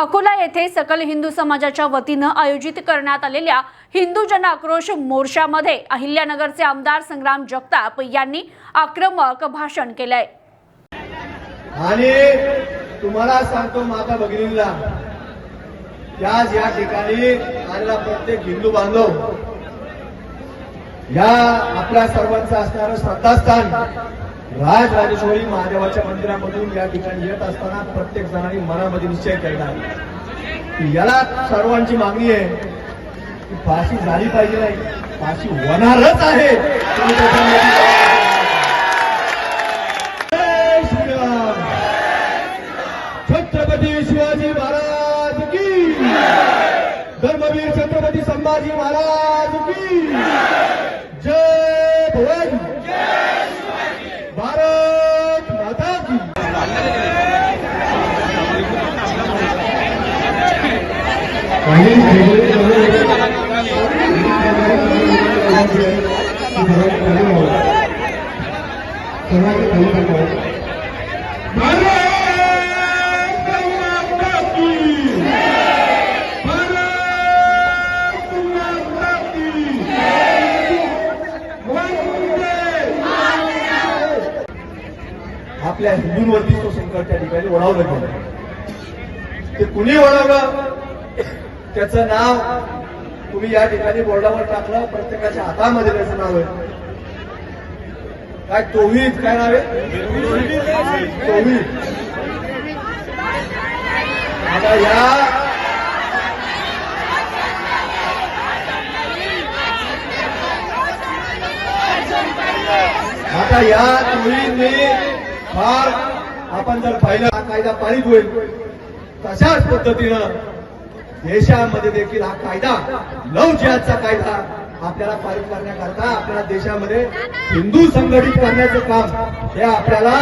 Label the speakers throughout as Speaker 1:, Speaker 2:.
Speaker 1: अकोला येथे सकल हिंदू समाजाच्या वतीनं आयोजित करण्यात आलेल्या हिंदू जन आक्रोश मोर्चामध्ये अहिल्यानगरचे आमदार संग्राम जगताप यांनी आक्रमक भाषण केलंय.
Speaker 2: आणि तुम्हाला सांगतो माता भगिनींना याच या ठिकाणी आलेला प्रत्येक हिंदू बांधव या आपल्या सर्वांचं असणारं श्रद्धास्थान राज राजेश्वरी महादेवाच्या मंदिरामधून या ठिकाणी येत असताना प्रत्येक जणांनी मनामध्ये निश्चय केला. याला सर्वांची मागणी आहे की फाशी झाली पाहिजे नाही फाशी होणारच आहे. छत्रपती शिवाजी महाराज की धर्मवीर छत्रपती संभाजी महाराज की जय भवन भारत माता की आपल्या हिंदूंवरती तो संकट त्या ठिकाणी ओढावलं गेलं. ते कुणी ओढावलं? त्याचं नाव तुम्ही या ठिकाणी बोर्डावर टाकलं प्रत्येकाच्या हातामध्ये त्याचं नाव आहे. काय तोहीत काय नाव आहे? तोहीत आता या आता या तोहीने फार आपण जर पाहिलं कायदा पारित होईल. तशाच पद्धतीनं देशामध्ये देखील हा कायदा लव जिहादचा कायदा आपल्याला पारित करण्याकरता आपल्या देशामध्ये हिंदू संघटित करण्याचं काम हे आपल्याला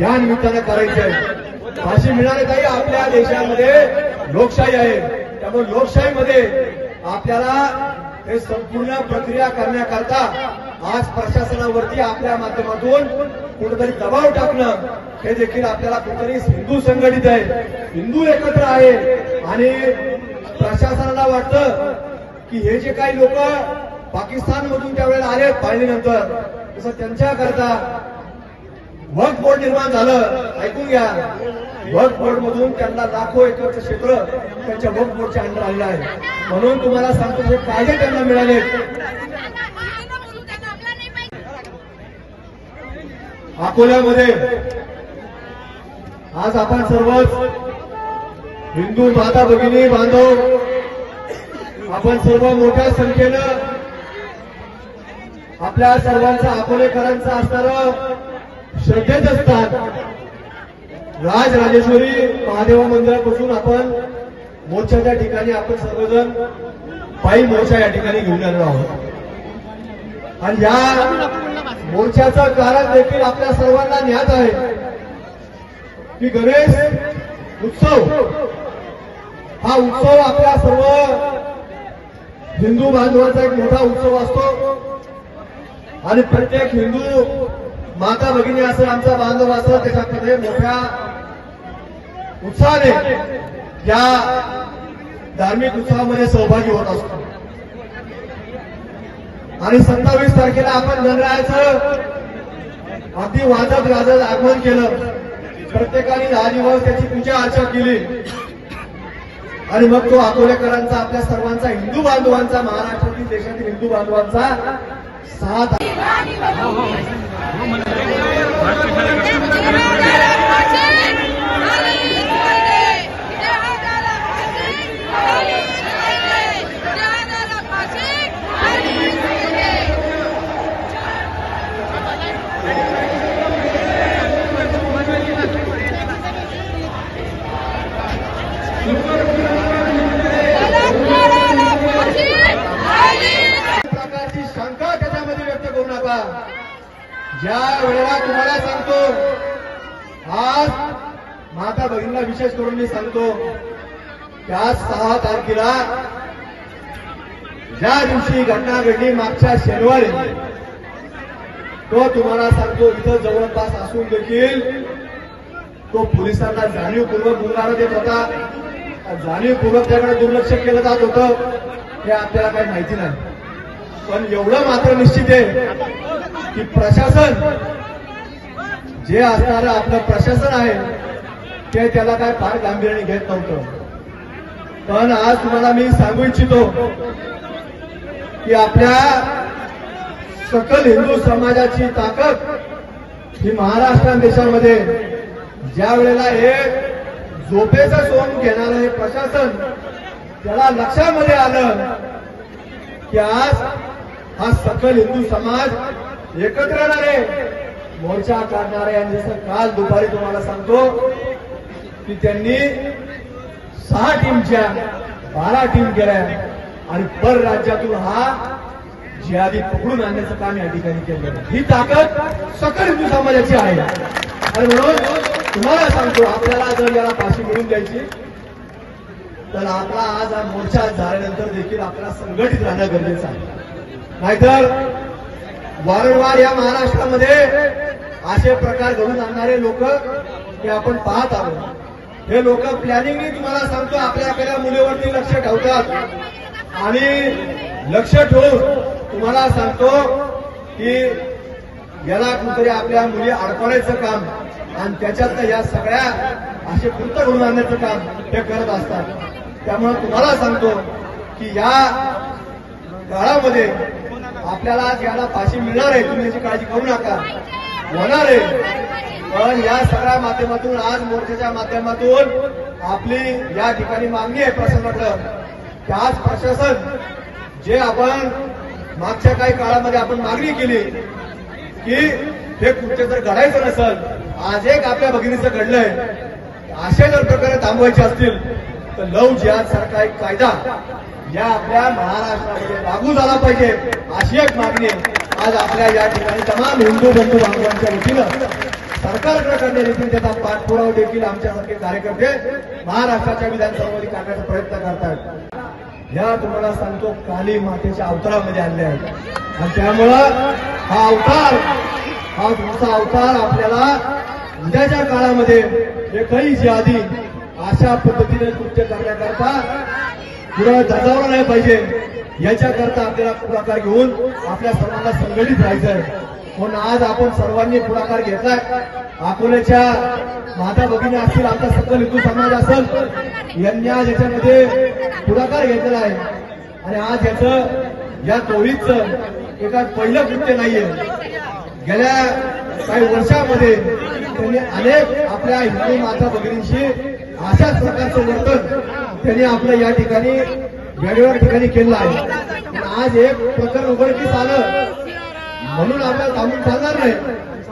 Speaker 2: या निमित्तानं करायचंय आहे. मिळाले काही आपल्या देशामध्ये लोकशाही आहे. त्यामुळे लोकशाहीमध्ये आपल्याला हे संपूर्ण प्रक्रिया करण्याकरता आज प्रशासनावरती आपल्या माध्यमातून कुठेतरी दबाव टाकणं हे देखील आपल्याला कुठेतरी हिंदू संघटित आहे. हिंदू एकत्र आहे आणि प्रशासनाला वाटतं की हे जे काही लोक पाकिस्तान मधून त्यावेळेला आले पाहिल्यानंतर तसं त्यांच्याकरता वक्फ बोर्ड निर्माण झालं. ऐकून घ्या. वक्फ बोर्ड मधून त्यांना लाखो एकरचं क्षेत्र त्यांच्या वक्फ बोर्डच्या अंडर आलेलं आहे. म्हणून तुम्हाला सांगतो जे कायदे त्यांना मिळाले अकोल्यामध्ये आज आपण सर्वच हिंदू माता भगिनी बांधव आपण सर्व मोठ्या संख्येनं आपल्या सर्वांचा अकोलेकरांचं असणारं श्रद्धेत असतात. राज राजेश्वरी महादेवा मंदिरापासून आपण मोर्चाच्या ठिकाणी आपण सर्वजण पायी मोर्चा या ठिकाणी घेऊन आलेलो आहोत. आणि या मोर्चाचं कारण देखील आपल्या सर्वांना ज्ञात आहे की गणेश उत्सव हा उत्सव आपल्या सर्व हिंदू बांधवांचा एक मोठा उत्सव असतो. आणि प्रत्येक हिंदू माता भगिनी असं आमचा बांधव असं त्याच्यामध्ये मोठ्या उत्साहाने या धार्मिक उत्सवामध्ये सहभागी होत असतो. आणि सत्तावीस तारखेला आपण गणरायाचं अगदी वाजत गाजत आगमन केलं. प्रत्येकाने दहा दिवस त्याची पूजा अर्चा केली. आणि मग तो अकोलेकरांचा आपल्या सर्वांचा हिंदू बांधवांचा महाराष्ट्रातील देशातील हिंदू बांधवांचा साथ प्रकारची ज्या वेळेला तुम्हाला सांगतो आज माता भगिनीला विशेष करून मी सांगतो त्या सहा तारखेला ज्या दिवशी घटना घडली मागच्या शनिवारी तो तुम्हाला सांगतो इथं जवळपास असून देखील तो पोलिसांना जाणीवपूर्वक गुंगारा देत होता. जाणीवपूर्वक त्याकडे दुर्लक्ष केलं जात होतं हे आपल्याला काही माहिती नाही. पण एवढं मात्र निश्चित आहे की प्रशासन जे असणारं आपलं प्रशासन आहे ते त्याला काय फार गांभीर्याने घेत नव्हतं. पण आज तुम्हाला मी सांगू इच्छितो की आपल्या सकल हिंदू समाजाची ताकद ही महाराष्ट्र देशामध्ये ज्या वेळेला हे झोपेचं सोन घेणारं हे प्रशासन त्याला लक्षामध्ये आलं की आज हा सकल हिंदू समाज एकत्र येणारे. मोर्चा काढणारे आणि जसं काल दुपारी तुम्हाला सांगतो की त्यांनी सहा टीमच्या बारा टीम केल्या आणि पर राज्यातून हा जिहादी पकडून आणण्याचं काम या ठिकाणी केलं ही ताकद सकल हिंदू समाजाची आहे. आणि म्हणून तुम्हाला सांगतो आपल्याला जर याला फाशी मिळून द्यायची तर आपला आज हा मोर्चा झाल्यानंतर देखील आपला संघटित राहणं गरजेचं आहे. नाहीतर वारंवार या महाराष्ट्रामध्ये असे प्रकार घडून आणणारे लोक हे आपण पाहत आहोत. हे लोक प्लॅनिंगनी तुम्हाला सांगतो आपल्याकडे मुलीवरती लक्ष ठेवतात. आणि लक्ष ठेवून तुम्हाला सांगतो की याला कुठेतरी आपल्या मुली अडकवण्याचं काम आणि त्याच्यातनं या सगळ्या असे कृत्य घडून आणण्याचं काम हे करत असतात. त्यामुळे तुम्हाला सांगतो की या काळामध्ये आपल्याला ज्याला फाशी मिळणार आहे. तुम्ही याची काळजी करू नका. होणार आहे. पण या सगळ्या माध्यमातून आज मोर्चाच्या माध्यमातून आपली या ठिकाणी मागणी आहे प्रशासनाकडं की आज प्रशासन जे आपण मागच्या काही काळामध्ये आपण मागणी केली की हे कुठचे जर घडायचं नसेल आज एक आपल्या भगिनीचं घडलंय. असे जर प्रकारे थांबवायचे असतील तर लव जिहाद सारखा एक कायदा या आपल्या महाराष्ट्रामध्ये लागू झाला पाहिजे अशी एक मागणी आज आपल्या या ठिकाणी तमाम हिंदू बंधू बांधवांच्या वतीनं सरकारकडे करण्यात येतील त्याचा पाठपुरावा देखील आमच्यासारखे कार्यकर्ते महाराष्ट्राच्या विधानसभेमध्ये करण्याचा प्रयत्न करतात या तुम्हाला सांगतो काली मातेच्या अवतारामध्ये आणले आहेत. आणि त्यामुळं हा अवतार हा तुमचा अवतार आपल्याला उद्याच्या काळामध्ये एकही आधी अशा पद्धतीने कृत्य करण्याकरता पुढे दजावलं नाही पाहिजे. याच्याकरता आपल्याला पुढाकार घेऊन आपल्या सर्वांना संघटित आहे. म्हणून आज आपण सर्वांनी पुढाकार घेतलाय. अकोल्याच्या माता भगिनी असतील आमचा सकल हिंदू समाज असेल यांनी आज याच्यामध्ये पुढाकार घेतलेला आहे. आणि आज याचं या टोळीच एका पहिलं कृत्य नाहीये. गेल्या काही वर्षामध्ये त्यांनी अनेक आपल्या हिंदू माता भगिनींशी अशाच प्रकारचं वर्तन त्यांनी आपल्या या ठिकाणी वेगवेगळ्या ठिकाणी केलं आहे. पण आज एक प्रकरण उघडकीस आलं. म्हणून आपल्याला थांबून चालणार नाही.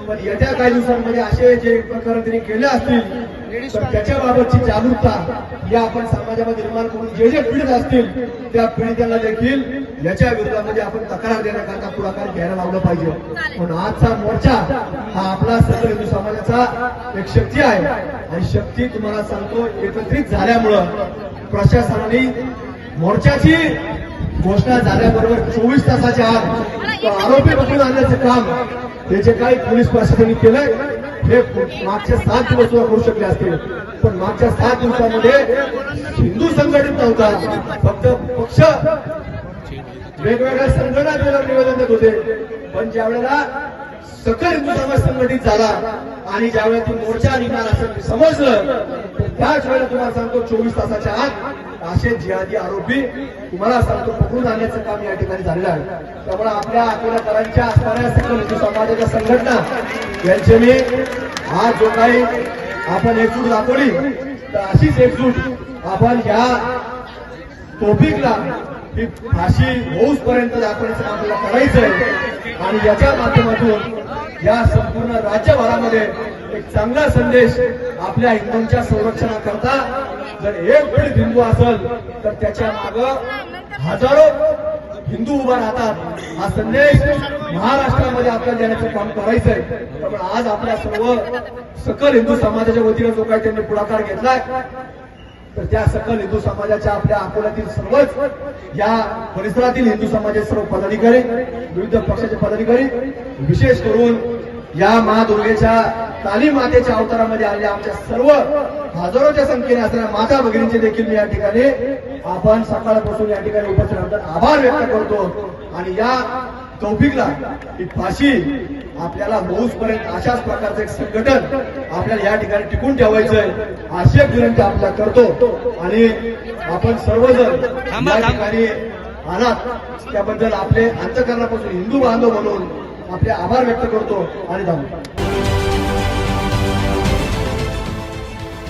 Speaker 2: पण येत्या काही दिवसांमध्ये असे जे प्रकरण त्यांनी केले असतील तर त्याच्याबाबतची जागरूकता या आपण समाजामध्ये निर्माण करून जे जे पीडित असतील त्या पीडितांना देखील याच्या विरोधामध्ये आपण तक्रार देण्याकरता पुढाकार घ्यायला लावलं पाहिजे. पण आजचा मोर्चा हा आपला सकल हिंदू समाजाचा एक शक्ती आहे. आणि शक्ती तुम्हाला सांगतो एकत्रित झाल्यामुळं प्रशासनाने मोर्चाची घोषणा झाल्याबरोबर चोवीस तासाच्या आत तो आरोपी पकडून आणण्याचं काम हे जे काही पोलीस प्रशासनाने केलंय हे मागच्या सात दिवस सुद्धा करू शकले असतील. पण मागच्या सात दिवसामध्ये हिंदू संघटित नव्हता. फक्त पक्ष वेगवेगळ्या संघटना निवेदन देत होते. पण ज्या वेळेला सकल हिंदू समाज संघटित झाला आणि ज्यावेळेला तू मोर्चा निघणार असं समजलं तर त्याच वेळेला तुम्हाला सांगतो चोवीस तासाच्या आत असे जिहादी आरोपी तुम्हाला सांगतो पकडून आणण्याचं काम या ठिकाणी झालेलं आहे. त्यामुळे आपल्या अकोलाकरांच्या असणाऱ्या सकल हिंदू समाजाच्या संघटना यांचे मी आज जो काही आपण एकजूट दाखवली तर अशीच एकजूट आपण ह्या टॉपिकला ही फाशी होऊस पर्यंत दाखवण्याचं आपल्याला करायचं करायचंय. आणि याच्या माध्यमातून या संपूर्ण राज्यभरामध्ये एक चांगला संदेश आपल्या हिंदूंच्या संरक्षणाकरता जर एक वेळ बिंदू असेल तर त्याच्या माग हजारो हिंदू उभा राहतात. हा संदेश महाराष्ट्रामध्ये आपल्याला देण्याचं काम करायचंय. त्यामुळे आज आपल्या सर्व सकल हिंदू समाजाच्या वतीनं जो काही त्यांनी पुढाकार घेतलाय तर त्या सकल हिंदू समाजाच्या आपल्या अकोल्यातील सर्वच या परिसरातील हिंदू समाजाचे सर्व पदाधिकारी विविध पक्षाचे पदाधिकारी विशेष करून या महादुर्गेच्या काली मातेच्या अवतारामध्ये आलेल्या आमच्या सर्व हजारोच्या संख्येने असणाऱ्या माता भगिनींचे देखील मी या ठिकाणी आपण सकाळपासून या ठिकाणी उपस्थित आभार व्यक्त करतो. आणि या तौफिकला ही फाशी आपल्याला पर्यंत अशाच प्रकारचं एक संघटन आपल्याला या ठिकाणी टिकून ठेवायचंय. अशी एक विनंती आपल्याला करतो. आणि आपण सर्वजण या ठिकाणी आलात. त्याबद्दल आपले अंतकरणापासून हिंदू बांधव म्हणून आपले आभार व्यक्त करतो. आणि थांबतो